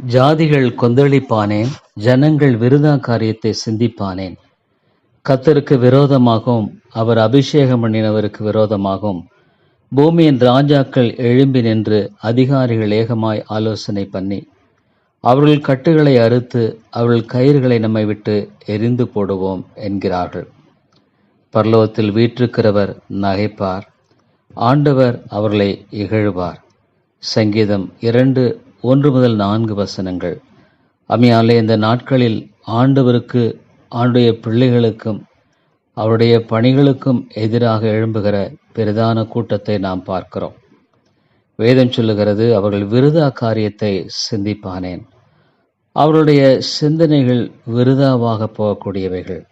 ஜாதிகள் கொந்தளிப்பானேன் ஜனங்கள் விருதா காரியத்தை சிந்திப்பானேன். கத்தருக்கு விரோதமாகவும் அவர் அபிஷேகம் பண்ணினவருக்கு விரோதமாகவும் பூமியின் ராஜாக்கள் எழும்பி நின்று அதிகாரிகள் ஏகமாய் ஆலோசனை பண்ணி அவர்கள் கட்டுகளை அறுத்து அவர்கள் கயிறுகளை நம்மை விட்டு எரிந்து போடுவோம் என்கிறார்கள். பரலோகத்தில் வீற்றிருக்கிறவர் நகைப்பார் ஆண்டவர் அவர்களை இகழ்வார். சங்கீதம் இரண்டு ஒன்று முதல் நான்கு வசனங்கள். அம்மையாலே இந்த நாட்களில் ஆண்டவருக்கு ஆண்டுடைய பிள்ளைகளுக்கும் அவருடைய பணிகளுக்கும் எதிராக எழும்புகிற பிரதான கூட்டத்தை நாம் பார்க்கிறோம். வேதம் சொல்லுகிறது அவர்கள் விருதா காரியத்தை சிந்திப்பானேன். அவருடைய சிந்தனைகள் விருதாவாக போகக்கூடியவைகள்.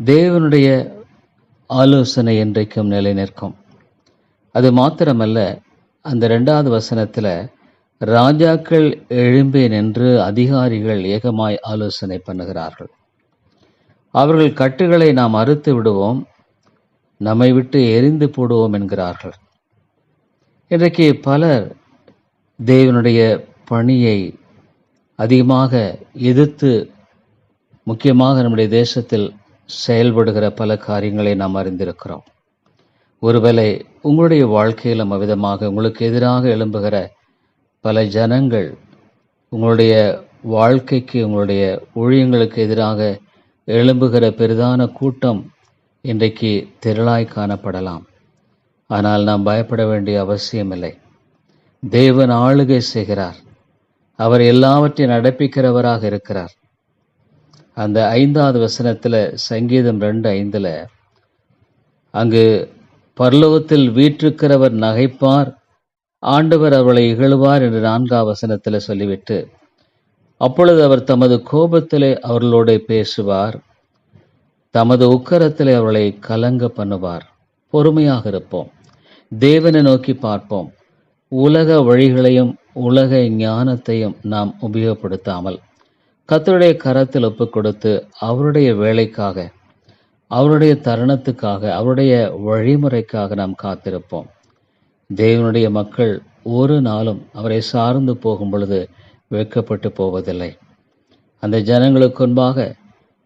தேவனுடைய ஆலோசனை என்றைக்கும் நிலை நிற்கும் அது மாத்திரமல்ல அந்த ரெண்டாவது வசனத்தில் ராஜாக்கள் எழும்பி நின்று அதிகாரிகள் ஏகமாய் ஆலோசனை பண்ணுகிறார்கள். அவர்கள் கட்டுகளை நாம் அறுத்து விடுவோம் நம்மை விட்டு எரிந்து போடுவோம் என்கிறார்கள். இன்றைக்கு பலர் தேவனுடைய பணியை அதிகமாக எதிர்த்து முக்கியமாக நம்முடைய தேசத்தில் செயல்படுகிற பல காரியங்களை நாம் அறிந்திருக்கிறோம். ஒருவேளை உங்களுடைய வாழ்க்கையிலும் அவ்விதமாக உங்களுக்கு எதிராக எழும்புகிற பல ஜனங்கள் உங்களுடைய வாழ்க்கைக்கு உங்களுடைய ஊழியங்களுக்கு எதிராக எழும்புகிற பெரிதான கூட்டம் இன்றைக்கு திரளாய் காணப்படலாம். ஆனால் நாம் பயப்பட வேண்டிய அவசியமில்லை. தேவன் ஆளுகை செய்கிறார். அவர் எல்லாவற்றையும் நடப்பிக்கிறவராக இருக்கிறார். அந்த ஐந்தாவது வசனத்தில் சங்கீதம் ரெண்டு ஐந்தில் அங்கு பரலோகத்தில் வீற்றிருக்கிறவர் நகைப்பார் ஆண்டவர் அவளை இகழுவார் என்று நான்காம் வசனத்தில் சொல்லிவிட்டு அப்பொழுது அவர் தமது கோபத்திலே அவர்களோடு பேசுவார் தமது உக்கரத்திலே அவர்களை கலங்க பண்ணுவார். பொறுமையாக இருப்போம். தேவனை நோக்கி பார்ப்போம். உலக வழிகளையும் உலக ஞானத்தையும் நாம் உபயோகப்படுத்தாமல் கத்தருடைய கரத்தில் ஒப்பு கொடுத்து அவருடைய வேலைக்காக அவருடைய தருணத்துக்காக அவருடைய வழிமுறைக்காக நாம் காத்திருப்போம். தேவனுடைய மக்கள் ஒரு நாளும் அவரை சார்ந்து போகும் பொழுது வெட்கப்பட்டு போவதில்லை. அந்த ஜனங்களுக்கு முன்பாக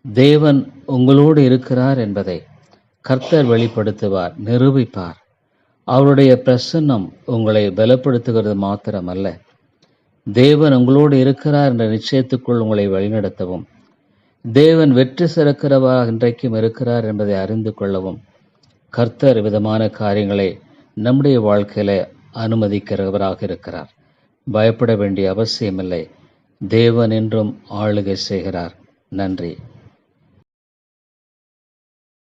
தேவன் உங்களோடு இருக்கிறார் என்பதை கர்த்தர் வெளிப்படுத்துவார் நிரூபிப்பார். அவருடைய பிரசன்னம் உங்களை பலப்படுத்துகிறது மாத்திரமல்ல. தேவன் உங்களோடு இருக்கிறார் என்ற நிச்சயத்துக்குள் உங்களை வழிநடத்தவும் தேவன் வெற்றி சிறக்கிறவராக இன்றைக்கும் இருக்கிறார் என்பதை அறிந்து கொள்ளவும் கர்த்தர் விதமான காரியங்களை நம்முடைய வாழ்க்கையில அனுமதிக்கிறவராக இருக்கிறார். பயப்பட வேண்டிய அவசியமில்லை. தேவன் என்றும் ஆளுகை செய்கிறார். நன்றி.